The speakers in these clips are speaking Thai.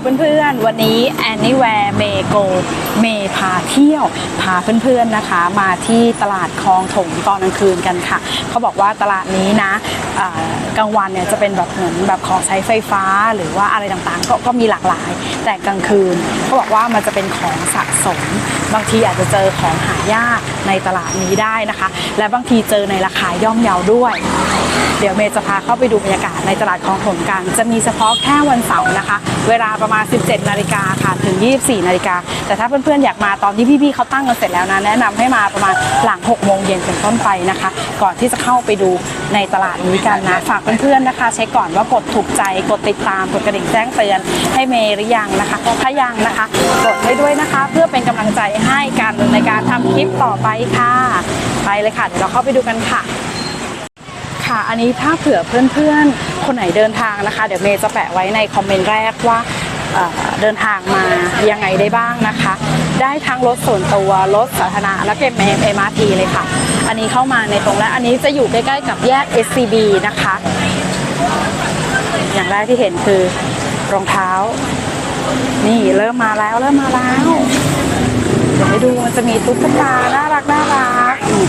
เพื่อนๆ วันนี้ Anywhere m a y Go เมพาเที่ยว พาเพื่อนๆนะคะ มาที่ตลาดคลองถมตอนกลางคืนกันค่ะ เขาบอกว่าตลาดนี้นะกลางวันเนี่ยจะเป็นแบบเหมือนแบบของใช้ไฟฟ้าหรือว่าอะไรต่างๆ ก็ก็มีหลากหลาย แต่กลางคืนเขาบอกว่ามันจะเป็นของสะสม บางทีอาจจะเจอของหายากในตลาดนี้ได้นะคะ และบางทีเจอในราคาย่อมเยาด้วย เดี๋ยวเมย์จะพาเข้าไปดูบรรยากาศในตลาดคลองถมกัน จะมีเฉพาะแค่วันเสาร์นะคะ เวลาประมาณ 17 นาฬิกาค่ะถึง 24 นาฬิกาแต่ถ้าเพื่อนๆอยากมาตอนที่พี่ๆเขาตั้งกันเสร็จแล้วนะ แนะนำให้มาประมาณหลัง 6 โมงเย็นเป็นต้นไปนะคะ ก่อนที่จะเข้าไปดูในตลาดนี้กันนะ ฝากเพื่อนๆนะคะ เช็คก่อนว่ากดถูกใจกดติดตามกดกระดิ่งแจ้งเตือนให้เมย์หรือยังนะคะถ้ายังนะคะ กดให้ด้วยนะคะ เพื่อเป็นกำลังใจให้กันในการทำคลิปต่อไปค่ะ ไปเลยค่ะเดี๋ยวเราเข้าไปดูกันค่ะค่ะ อันนี้ถ้าเผื่อเพื่อนๆ คนไหนเดินทางนะคะ เดี๋ยวเมย์จะแปะไว้ในคอมเมนต์แรกว่า เดินทางมายังไงได้บ้างนะคะ ได้ทั้งรถส่วนตัวรถสาธารณะแล้วก็บเอ็มอาร์ทีเลยค่ะ อันนี้เข้ามาในตรงและอันนี้จะอยู่ใกล้ๆกับแยก SCB นะคะ อย่างแรกที่เห็นคือรองเท้า นี่เริ่มมาแล้วเริ่มมาแล้วเดี๋ยวให้ดูมันจะมีตุ๊กตาน่ารักน่ารักอืม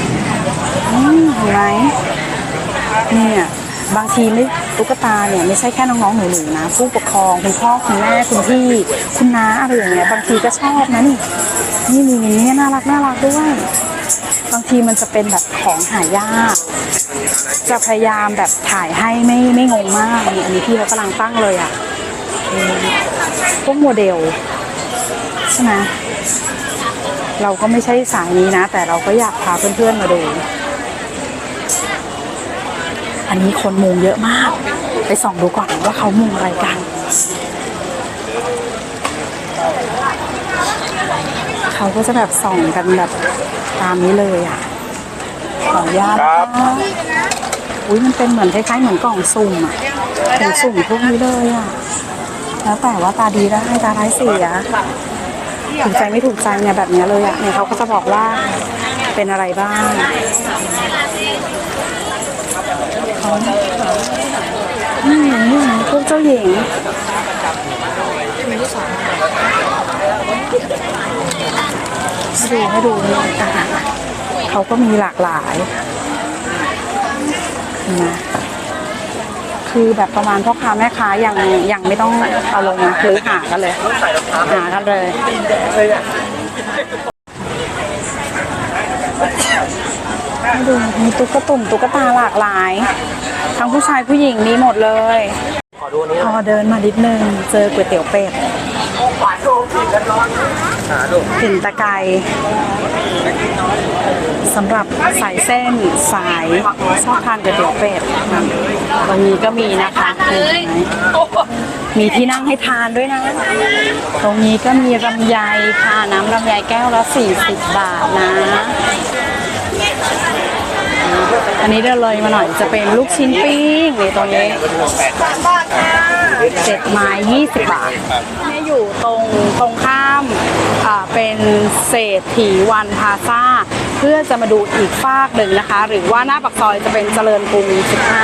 อืมเห็นไหมเนี่ยบางทีไม่ตุ๊กตาเนี่ยไม่ใช่แค่น้องๆหนูๆนะ ผู้ปกครองคุณพ่อคุณแม่คุณพี่ คุณน้าอะไรอย่างเงี้ยบางทีก็ชอบนะนี่นี่มีนี่เนี่ยน่ารักน่ารักด้วย บางทีมันจะเป็นแบบของหายากจะพยายามแบบถ่ายให้ไม่ไม่งงมากนี่อันนี้พี่เขากำลังตั้งเลยอะพวกโมเดลใช่ไหมเราก็ไม่ใช่สายนี้นะ แต่เราก็อยากพาเพื่อนๆมาดู อันนี้คนมุงเยอะมาก ไปส่องดูก่อนว่าเขามุงอะไรกันเขาก็จะแบบส่องกันแบบตามนี้เลยอะขออนุญาตนะคะอุ้ยมันเป็นเหมือนคล้ายๆเหมือนกล่องสุ่มอะกล่องสุ่มพวกนี้เลยอะแล้วแต่ว่าตาดีได้ตาร้ายเสียถูกใจไม่ถูกใจเนี่ยแบบเนี้ยเลยอะเนี่ยเขาก็จะบอกว่าเป็นอะไรบ้าง อืมนี่พวกเจ้าหญิงดูให้ดูนี่ต่างเขาก็มีหลากหลายนะคือแบบประมาณพ่อค้าแม่ค้ายังยังไม่ต้องเอาลงนะคือหากันเลยหากันเลย ให้ดูมีตุ๊กตุ่มตุ๊กตาหลากหลาย ทั้งผู้ชายผู้หญิงมีหมดเลย พอเดินมานิดนึงเจอก๋วยเตี๋ยวเป็ดกลิ่นตะไคร้สำหรับสายเส้นสายชอบทานก๋วยเตี๋ยวเป็ดตรงนี้ก็มีนะคะเห็นไหมมีที่นั่งให้ทานด้วยนะ ตรงนี้ก็มีลำไยค่ะน้ำลำไยแก้วละ40 บาทนะ อันนี้เดินเลยมาหน่อยจะเป็นลูกชิ้นปิ้งนี่ตรงนี้เจ็ดไม้ยี่สิบบาทนี่อยู่ตรงตรงข้ามอ่าเป็นเศรษฐีวันพาซ่าเพื่อจะมาดูอีกฝากหนึ่งนะคะ หรือว่าหน้าปากซอยจะเป็นเจริญกรุง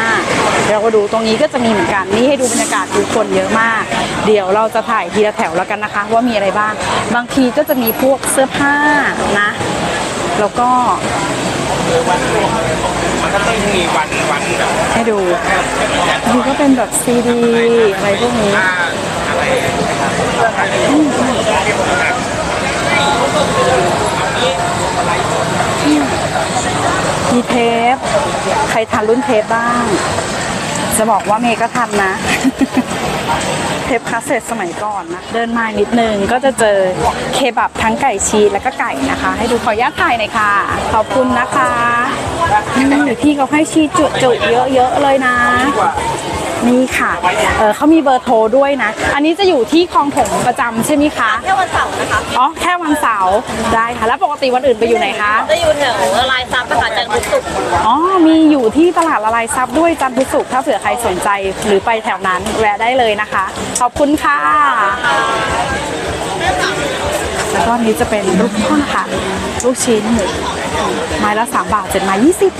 15เดี๋ยวเราก็ดูตรงนี้ก็จะมีเหมือนกันนี่ให้ดูบรรยากาศดูคนเยอะมาก เดี๋ยวเราจะถ่ายทีละแถวแล้วกันนะคะ ว่ามีอะไรบ้าง บางทีก็จะมีพวกเสื้อผ้านะ แล้วก็ มันก็ต้องมีวันวันแบบให้ดูนี่ก็เป็นแบบซีดีอะไรพวกนี้อะไรมีเทป ใครทันรุ่นเทปบ้าง จะบอกว่าเมย์ก็ทันนะ เทปคาสเซ็ตสมัยก่อนนะ เดินมานิดนึงก็จะเจอเคบับทั้งไก่ชีสและก็ไก่นะคะ ให้ดูขออนุญาตถ่ายหน่อยค่ะ ขอบคุณนะคะอืมพี่เขาให้ชีสจุๆเยอะๆเลยนะ นี่ค่ะเออเขามีเบอร์โทรด้วยนะ อันนี้จะอยู่ที่คลองถมประจำใช่ไหมคะแค่วันเสาร์นะคะอ๋อแค่วันเสาร์ได้ค่ะ แล้วปกติวันอื่นไปอยู่ไหนคะจะอยู่แถวลายซับนะคะจันทร์พุธศุกร์อ๋อมีอยู่ที่ตลาดละลายซับด้วยจันทร์พุธศุกร์ถ้าเผื่อใครสนใจหรือไปแถวนั้นแวะได้เลยนะคะ ขอบคุณค่ะแล้วก็อันนี้จะเป็นลูกท่อนค่ะ ลูกชิ้นหมูไม้ละ3บาทเจ็ดไม้ยี่สิบ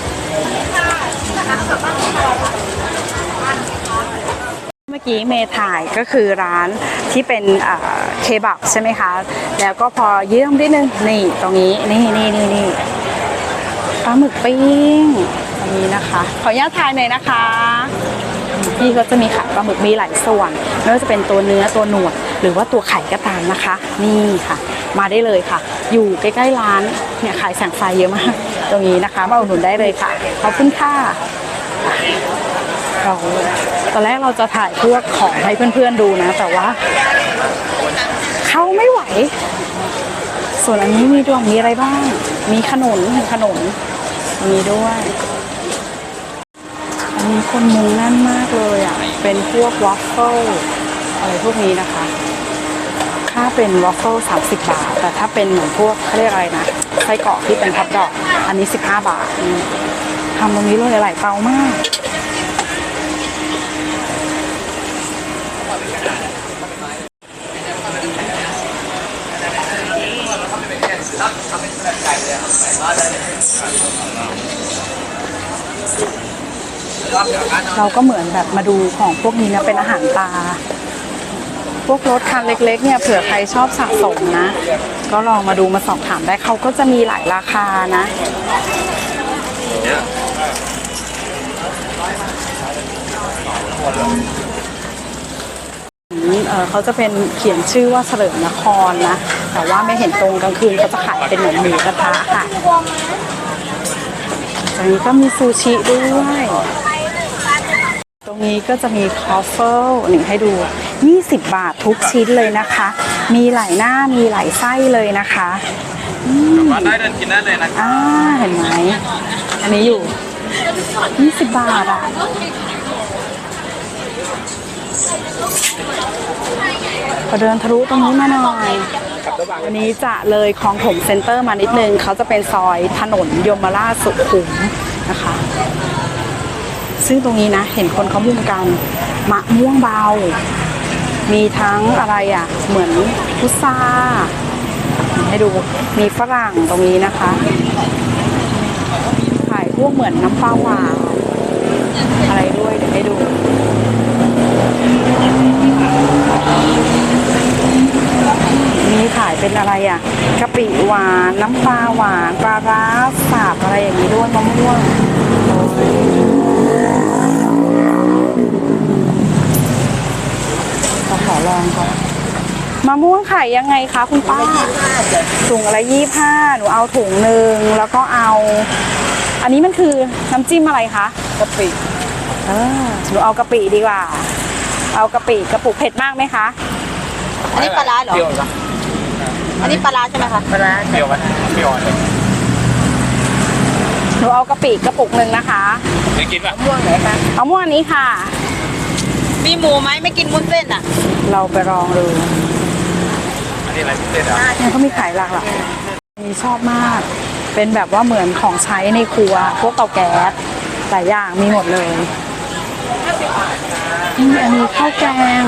เมื่อกี้เมย์ถ่ายก็คือร้านที่เป็นเคบับใช่ไหมคะ แล้วก็พอเยื่อมนิดนึงนี่ตรงนี้นี่นี่นี่นี่ปลาหมึกปิ้งตรงนี้นะคะ ขออนุญาตถ่ายหน่อยนะคะพี่เขาจะมีขายปลาหมึกมีหลายส่วนไม่ว่าจะเป็นตัวเนื้อตัวหนวด หรือว่าตัวไข่ก็ตามนะคะ นี่ค่ะ มาได้เลยค่ะ อยู่ใกล้ๆร้านเนี่ยขายแสงไฟเยอะมาก ตรงนี้นะคะ มาอุดหนุนได้เลยค่ะขอบคุณค่ะ เราตอนแรกเราจะถ่ายพวกของให้เพื่อนๆดูนะ แต่ว่าเขาไม่ไหว ส่วนอันนี้มีดวงมีอะไรบ้าง มีขนุนขนุนมีด้วย อันนี้คนมุงแน่นมากเลยอะ เป็นพวกวอฟเฟิลอะไรพวกนี้นะคะ ค่าเป็นวอฟเฟิล30บาท แต่ถ้าเป็นเหมือนพวกเขาเรียกอะไรนะไส้กรอกที่เป็นพับดอก อันนี้15บห้าทอืมทำตรงนี้เลยหลายเตามาก เราก็เหมือนแบบมาดูของพวกนี้นะเป็นอาหารตาพวกรถคันเล็กๆเนี่ยเผื่อใครชอบสะสมนะ ก็ลองมาดูมาสอบถามได้เขาก็จะมีหลายราคานะเอ่อ เขาจะเป็นเขียนชื่อว่าเฉลิมนครนะ แต่ว่าไม่เห็นตรงกลางคืนเขาจะขายเป็นเหมือนหมูกระทะค่ะตรงนี้ก็มีซูชิด้วยตรงนี้ก็จะมีคอฟเฟิลหนึ่งให้ดู 20 บาททุกชิ้นเลยนะคะ มีหลายหน้ามีหลายไส้เลยนะคะมาได้เดินกินได้เลยนะอ่าเห็นไหม อันนี้อยู่ 20 บาทอะ พอเดินทะลุตรงนี้มาหน่อยวันนี้จะเลยคลองถมเซ็นเตอร์มานิดนึง เขาจะเป็นซอยถนนยมราชสุขุมนะคะ ซึ่งตรงนี้นะ เห็นคนเขามุ่งกัน มะม่วงเบา มีทั้งอะไรอะ เหมือนพุทราให้ดูมีฝรั่งตรงนี้นะคะ ขายพวกเหมือนน้ำปลาหวานอะไรด้วยเดี๋ยวให้ดู มีขายเป็นอะไรอะกะปิหวานน้ำปลาหวานปลาร้าสับอะไรอย่างนี้ด้วยมะม่วงโอ้ยเราขอลองก่อนมะม่วงขายยังไงคะคุณป้าถุงอะไรยี่ห้าหนูเอาถุงหนึ่งแล้วก็เอา อันนี้มันคือน้ำจิ้มอะไรคะกะปิเออหนูเอากะปิดีกว่า เอากะปิกระปุกเผ็ดมากไหมคะ อันนี้ปลาร้าเหรอ เปรี้ยวนะอันนี้ปลาร้าใช่ไหมคะ ปลาร้าเปรี้ยวไหมเปรี้ยวเลยหนูเอากะปิกระปุกหนึ่งนะคะได้กินป่ะม่วงไหนคะเอาม่วงอันนี้ค่ะ มีหมูไหมไม่กินมุ้นเส้นอะ เราไปลองดู อันนี้อะไรพิเศษอะเนี่ยเขามีขายหลากหลายมีชอบมาก เป็นแบบว่าเหมือนของใช้ในครัว พวกเตาแก๊สหลายอย่างมีหมดเลยนี่ อันนี้ข้าวแกง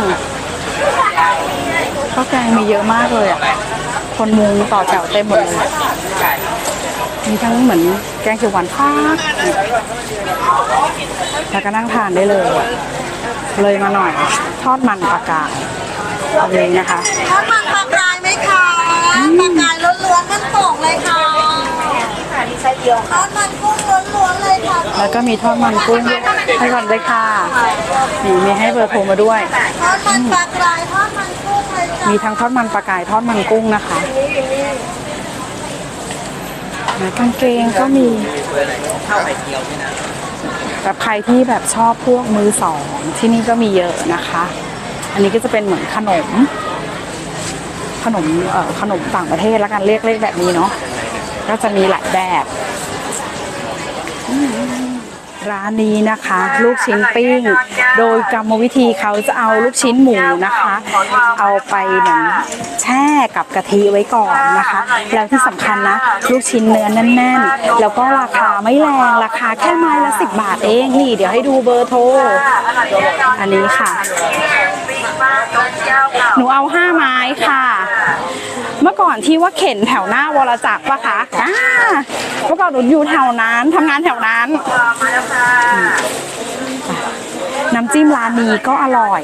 ข้าวแกงมีเยอะมากเลยอะ คนมุงต่อแถวเต็มหมดเลยมีทั้งเหมือนแกงเขียวหวานพากแล้วก็นั่งทานได้เลย เลยมาหน่อย ทอดมันปลากายตรงนี้นะคะ ทอดมันปลากรายไหมคะปลากรายล้วนๆมันส่งเลยค่ะ ทอดมันกุ้งล้วนๆเลยค่ะแล้วก็มีทอดมันกุ้งให้ก่อนเลยค่ะนี่มีให้เบอร์โทรมาด้วย ทอดมันปลากรายทอดมันกุ้งเลยจ้ะมีทั้งทอดมันปลากายทอดมันกุ้งนะคะนะกางเกงก็มีแบบใครที่แบบชอบพวกมือสองที่นี่ก็มีเยอะนะคะ อันนี้ก็จะเป็นเหมือนขนม ขนมเอ่อขนมต่างประเทศแล้วกันเรียกเลขแบบนี้เนาะ ก็จะมีหลายแบบ ร้านนี้นะคะ ลูกชิ้นปิ้ง โดยกรรมวิธีเขาจะเอาลูกชิ้นหมูนะคะ เอาไปเหมือนแช่กับกะทิไว้ก่อนนะคะ แล้วที่สำคัญนะ ลูกชิ้นเนื้อแน่นๆ แล้วก็ราคาไม่แรงราคาแค่ไม้ละสิบบาทเองนี่ เดี๋ยวให้ดูเบอร์โทร อันนี้ค่ะ หนูเอาห้าไม้ค่ะ เมื่อก่อนที่ว่าเข็นแถวหน้าวรจักรปะคะอ่าเมื่อก่อนหนูอยู่แถวนั้นทำงานแถวนั้นำจิ้มร้านนี้ก็อร่อย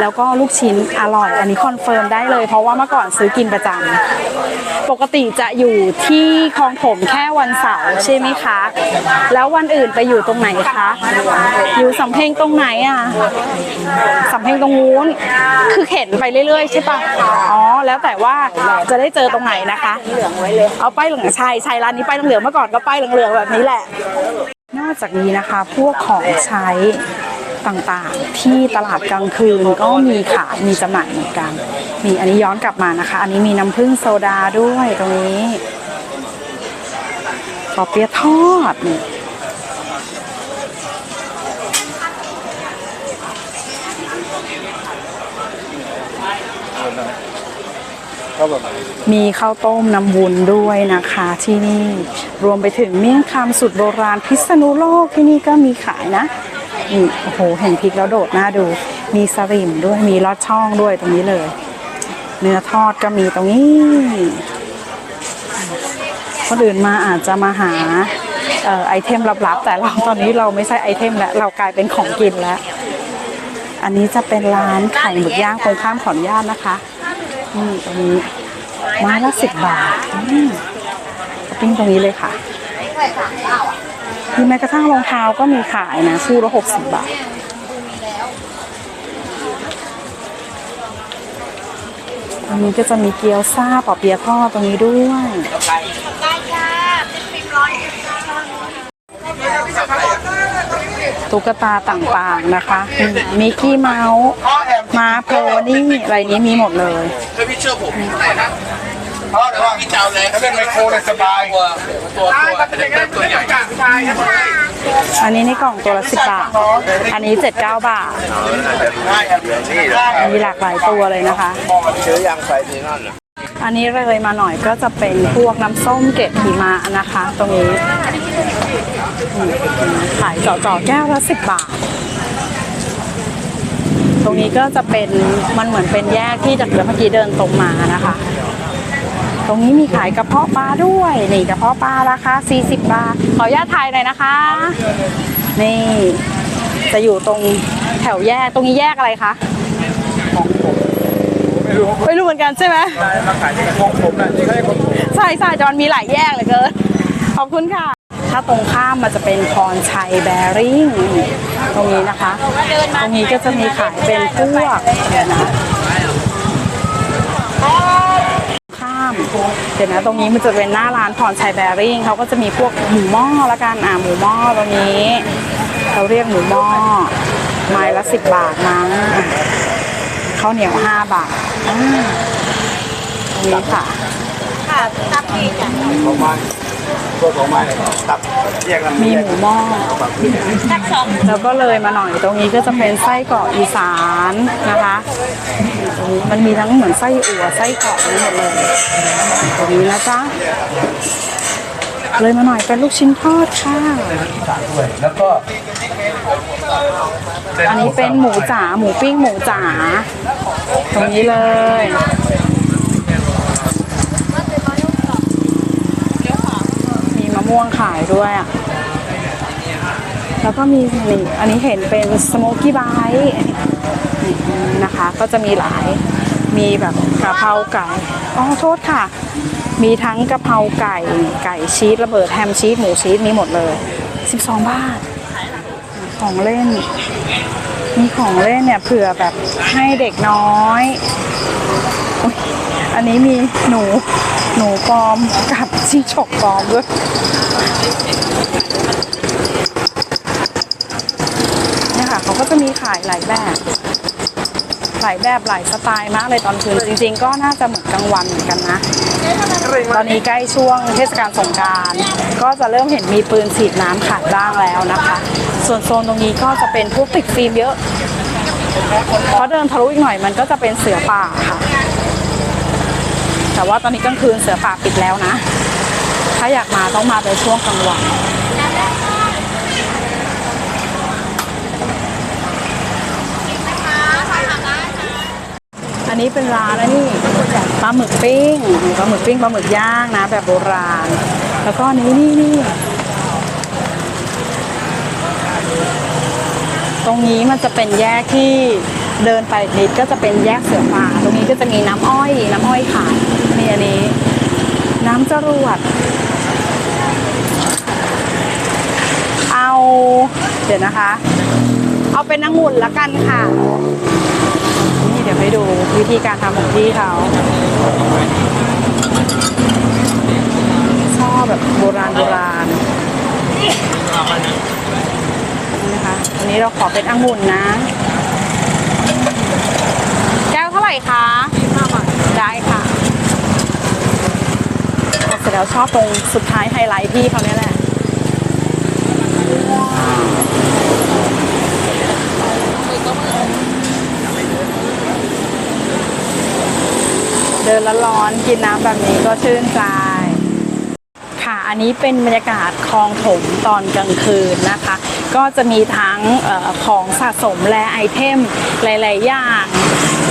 แล้วก็ลูกชิ้นอร่อย อันนี้คอนเฟิร์มได้เลย เพราะว่าเมื่อก่อนซื้อกินประจำปกติจะอยู่ที่คลองผมแค่วันเสาร์ใช่ไหมคะ แล้ววันอื่นไปอยู่ตรงไหนคะ อยู่สำเพ็งตรงไหนอะสำเพ็งตรงนู้นคือเข็นไปเรื่อยๆ ใช่ปะอ๋อแล้วแต่ว่าจะได้เจอตรงไหนนะคะเหลืองไว้เลยเอาป้ายเหลืองใช่ใช่ร้านนี้ป้ายเหลืองเมื่อก่อนก็ป้ายเหลืองๆแบบนี้แหละ นอกจากนี้นะคะ พวกของใช้ ต่างๆ ที่ตลาดกลางคืนก็มีขายมีจำหน่ายเหมือนกันมีอันนี้ย้อนกลับมานะคะ อันนี้มีน้ำผึ้งโซดาด้วยตรงนี้ปอเปี๊ยะทอดนี่มีข้าวต้มน้ำวุ้นด้วยนะคะที่นี่ รวมไปถึงเมี่ยงคำสุดโบราณพิษณุโลกที่นี่ก็มีขายนะ นี่โอ้โหเห็นพริกแล้วโดดหน้าดู มีสลิมด้วยมีลอดช่องด้วยตรงนี้เลย เนื้อทอดก็มีตรงนี้คนอื่นมาอาจจะมาหาออไอเทมลับๆ แต่เราตอนนี้เราไม่ใช่ไอเทมแล้วเรากลายเป็นของกินแล้ว อันนี้จะเป็นร้านไข่หมึกย่างตรงข้ามขออนุญาตนะคะนี่ตรงนี้ไม้ละสิบบาทปิ้งตรงนี้เลยค่ะ มีแม้กระทั่งรองเท้าก็มีขายนะ คู่ละหกสิบบาท อันนี้ก็จะมีเกี๊ยวซ่าปอเปี๊ยะทอดตรงนี้ด้วยได้จ้าเป็นฟิล์มร้อยตุ๊กตาต่างๆนะคะมิกกี้เมาส์ มาโพนี่อะไรนี้มีหมดเลยถ้าพี่เชื่อผม พี่เจ้าเลยถ้าเป็นไมโครเลยสบายตัวตัวตัวตัวใหญ่อันนี้ในกล่องตัวละสิบบาท อันนี้เจ็ดเก้าบาทมีหลากหลายตัวเลยนะคะซื้อยางใส่ดีนั่นอันนี้เลยมาหน่อยก็จะเป็นพวกน้ำส้มเกล็ดหิมะนะคะ ตรงนี้ขายจ่อๆแก้วละสิบบาท ตรงนี้ก็จะเป็นมันเหมือนเป็นแยกที่จากเมื่อกี้เดินตรงมานะคะ ตรงนี้มีขายกระเพาะปลาด้วยนี่กระเพาะปลาราคา40 บาท ขออนุญาตถ่ายหน่อยนะคะ นี่ จะอยู่ตรงแถวแยกตรงนี้แยกอะไรคะไม่รู้ไม่รู้เหมือนกันใช่ไหมมาขายที่ของผมนะที่เขาให้คนผมใช่ใช่จอนมีหลายแยกเหลยเกินขอบคุณค่ะ ถ้าตรงข้ามมันจะเป็นพรชัยแบริ่งตรงนี้นะคะ ตรงนี้ก็จะมีขายเป็นพวกนะ ข้าม เดี๋ยวนะตรงนี้มันจะเป็นหน้าร้านพรชัยแบริ่งเขาก็จะมีพวกหมูหม้อละกันอ่าหมูหม้อตรงนี้เราเรียกหมูหม้อไม้ละสิบบาทมั้งอะข้าวเหนียวห้าบาทอ่าตรงนี้ค่ะค่ะตับปีจ้ะของไม้ ตัวของไม้ตับแยกกันมีหมูหม้อตับสองแล้วก็เลยมาหน่อยตรงนี้ก็จะเป็นไส้กรอกอีสานนะคะตรงนี้มันมีทั้งเหมือนไส้อั่วไส้กรอกนี่หมดเลยตรงนี้นะจ๊ะเลยมาหน่อยเป็นลูกชิ้นทอดค่ะ แล้วก็ อันนี้เป็นหมูจ๋าหมูปิ้งหมูจ๋าตรงนี้เลย ม่วงขายด้วยอะ แล้วก็มีนี่อันนี้เห็นเป็นสโมกี้ไบต์นะคะ ก็จะมีหลาย มีแบบกะเพราไก่ อ๋อโทษค่ะ มีทั้งกะเพราไก่ ไก่ชีสระเบิดแฮมชีสหมูชีสมีหมดเลย 12 บาท ของเล่น มีของเล่นเนี่ยเผื่อแบบให้เด็กน้อยอุ๊ยอันนี้มีหนู หนูปลอมกับจิ้งจกปลอมด้วยเนี่ยค่ะเขาก็จะมีขายหลายแบบหลายแบบหลายสไตล์มากเลยตอนคืนจริง ๆ ก็น่าจะเหมือนกลางวันเหมือนกันนะ ตอนนี้ใกล้ช่วงเทศกาลสงการก็จะเริ่มเห็นมีปืนฉีดน้ำขายบ้างแล้วนะคะ ส่วนโซนตรงนี้ก็จะเป็นพวกติดฟิล์มเยอะเพราะเดินทะลุอีกหน่อยมันก็จะเป็นเสือป่าค่ะ แต่ว่าตอนนี้กลางคืนเสือป่าปิดแล้วนะ ถ้าอยากมาต้องมาในช่วงกลางวันอันนี้เป็นร้านแล้วนี่ปลาหมึกปิ้งปลาหมึกปิ้งปลาหมึกย่างนะ แบบโบราณ แล้วก็นนี้นี่นี่ตรงนี้มันจะเป็นแยกที่ เดินไปนิดก็จะเป็นแยกเสือป่าตรงนี้ก็จะมีน้ำอ้อย น้ำอ้อยขายมีอันนี้ น้ำจรวด เอา เดี๋ยวนะคะ เอาเป็นองุ่นละกันค่ะ นี่เดี๋ยวให้ดูวิธีการทำของพี่เขาชอบแบบโบราณโบราณนี่นะคะอันนี้เราขอเป็นองุ่นนะ แก้วเท่าไหร่คะได้ค่ะเสร็จแล้วชอบตรงสุดท้ายไฮไลท์พี่เขาเนี่ยแหละเดินล้วร้อนกินน้ำแบบนี้ก็ชื่นใจ ค่ะ อันนี้เป็นบรรยากาศคลองถมตอนกลางคืนนะคะ ก็จะมีทั้งอของสะสมและไอเทมหลาย ๆ อย่าง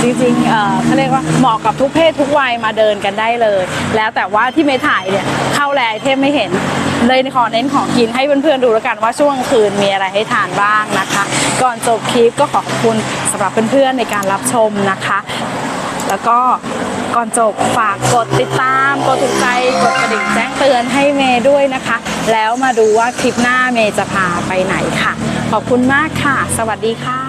จริงๆเขาเรียกว่าเหมาะกับทุกเพศทุกวัยมาเดินกันได้เลย แล้วแต่ว่าที่เมถ่ายเนี่ยเข้าแลไอเทมไม่เห็นเลยขอเน้นของกินให้เพื่อน ๆ ดูแล้วกันว่าช่วงกลางคืนมีอะไรให้ทานบ้างนะคะ ก่อนจบคลิปก็ขอขอบคุณสำหรับเพื่อน ๆ ในการรับชมนะคะ แล้วก็ก่อนจบฝากกดติดตาม กดถูกใจ กดกระดิ่งแจ้งเตือนให้เมย์ด้วยนะคะ แล้วมาดูว่าคลิปหน้าเมย์จะพาไปไหนค่ะ ขอบคุณมากค่ะ สวัสดีค่ะ